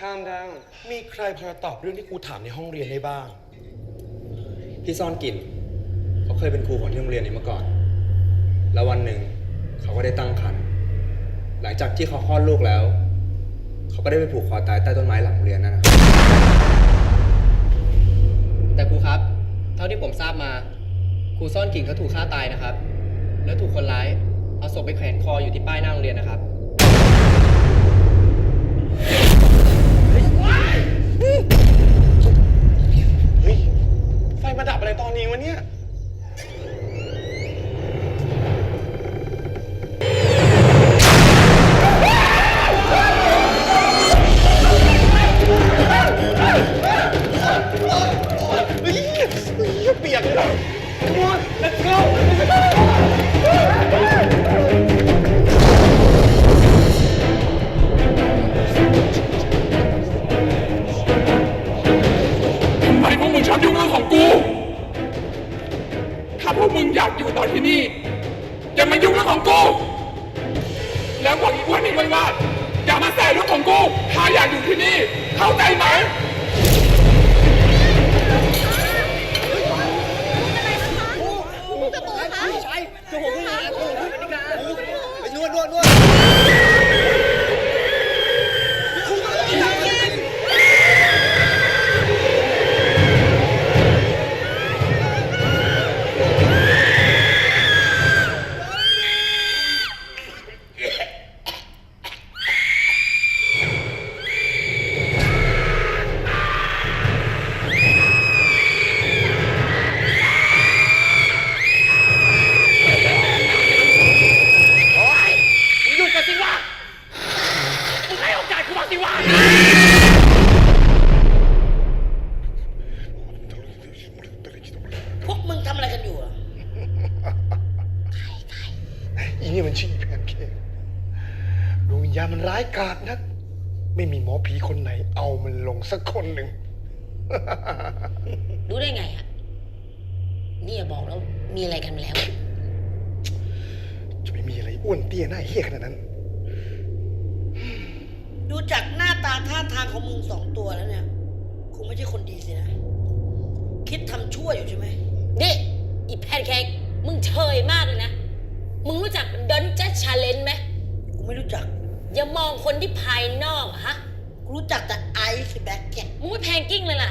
calm down มีใครพอจะตอบเรื่องที่ครูถามในห้องเรียนได้บ้าง พี่ซ่อนกลิ่นเขาเคยเป็นครูของที่โรงเรียนนี้มาก่อน แล้ววันหนึ่งเขาก็ได้ตั้งครรภ์หลังจากที่เขาคลอดลูกแล้ว เขาก็ได้ไปผูกคอตายใต้ต้นไม้หลังโรงเรียนนั่นนะครับแต่ครูครับ เท่าที่ผมทราบมา ครูซ่อนกิ่งเขาถูกฆ่าตายนะครับ แล้วถูกคนร้าย เอาศพไปแขวนคออยู่ที่ป้ายหน้าโรงเรียนนะครับ ดับอะไรตอนนี้วะเนี่ย งอยากอยู่ต่อที่นี่อย่ามายุ่งเรื่องของกู แล้วบอกอีกวันนี้ไว้ว่า อย่ามาแสเรื่องของกู ถ้าอยากอยู่ที่นี่ เข้าใจไหม ญญาณมันร้ายกาจนัก ไม่มีหมอผีคนไหน เอามันลงสักคนหนึ่ง รู้ได้ไงอะนี่อย่าบอกแล้วมีอะไรกันมาแล้ว จะไม่มีอะไรอ้วนเตี้ยหน้าเฮี้ยขนาดนั้น ดูจากหน้าตาท่าทางของมึงสองตัวแล้วเนี่ยคงไม่ใช่คนดีสินะ คิดทำชั่วอยู่ใช่ไหม นี่อีแพนเค้กมึงเชยมากเลยนะ มึงรู้จักดอนจั c ชาเลนไหม กูไม่รู้จัก อย่ามองคนที่ภายนอกอะฮะกูรู้จักแต่ไอซ์แบ็คแจ็คมึงไม่แพงกิ้งเลยล่ะ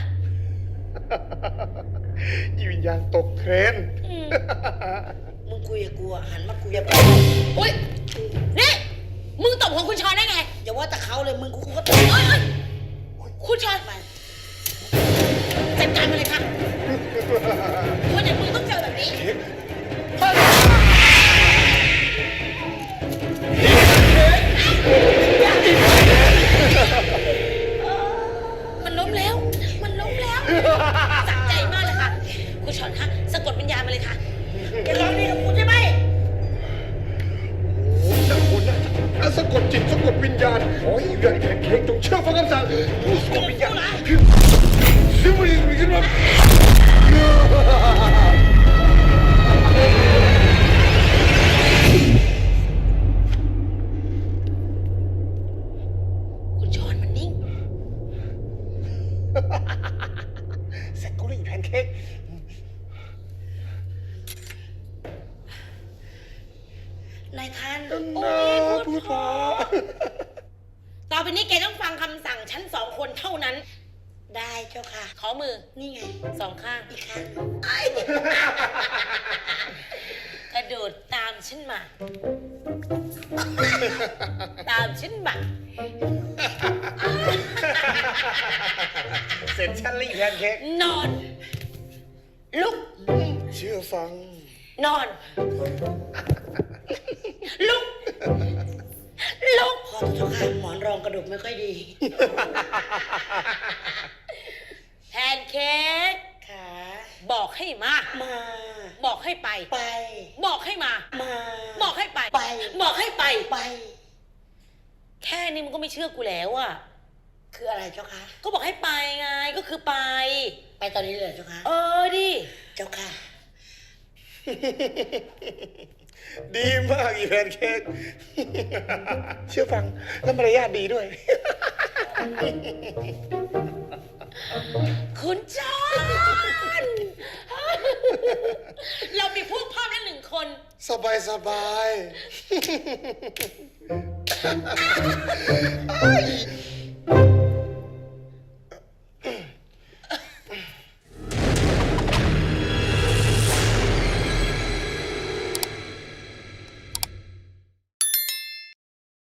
อีวิญญาณตกเทรนด์มึงคุยกับกูอะหันมาคุยกับกูอุ้ย มแล้วมันล้มแล้วสะใจมากเลยค่ะคุณชอนคะสะกดวิญญาณมาเลยค่ะแกร้องนี่กับกูใช่ไหมโอ้ยน่าคนน่าจะสะกดจิตสะกดวิญญาณขอให้อีวิญญาณแพนเค้กจงเชื่อฟังคำสั่งสะกดวิญญาณ นเค้กนายท่านนะพูดพอต่อไปนี้แกต้องฟังคำสั่งฉันสองคนเท่านั้น ได้เจ้าค่ะ ขอมือ นี่ไง สองข้าง อีกครั้งกระโดดตามฉันมา ตามฉันมา เสร็จฉันเลยอีแพนเค้กนอน ลุก เชื่อฟัง นอน ลุก ลุกพอเจ้าค่ะหมอนรองกระดูกไม่ค่อยดี แพนเค้กขาบอกให้มา มา บอกให้ไป ไป บอกให้มา มา บอกให้ไป ไป บอกให้ไป ไป แค่นี้มันก็ไม่เชื่อกูแล้วอะ คืออะไรเจ้าคะ ก็บอกให้ไปไงก็คือไป ไปตอนนี้เลยเหรอเจ้าคะ เออดิเจ้าค่ะ ดีมากอีแพนเค้ก เชื่อฟังแล้วมารยาทดีด้วย คุณจอนเรามีพวกพ่อมแล้วหนึ่งคน สบายสบายเอ้ย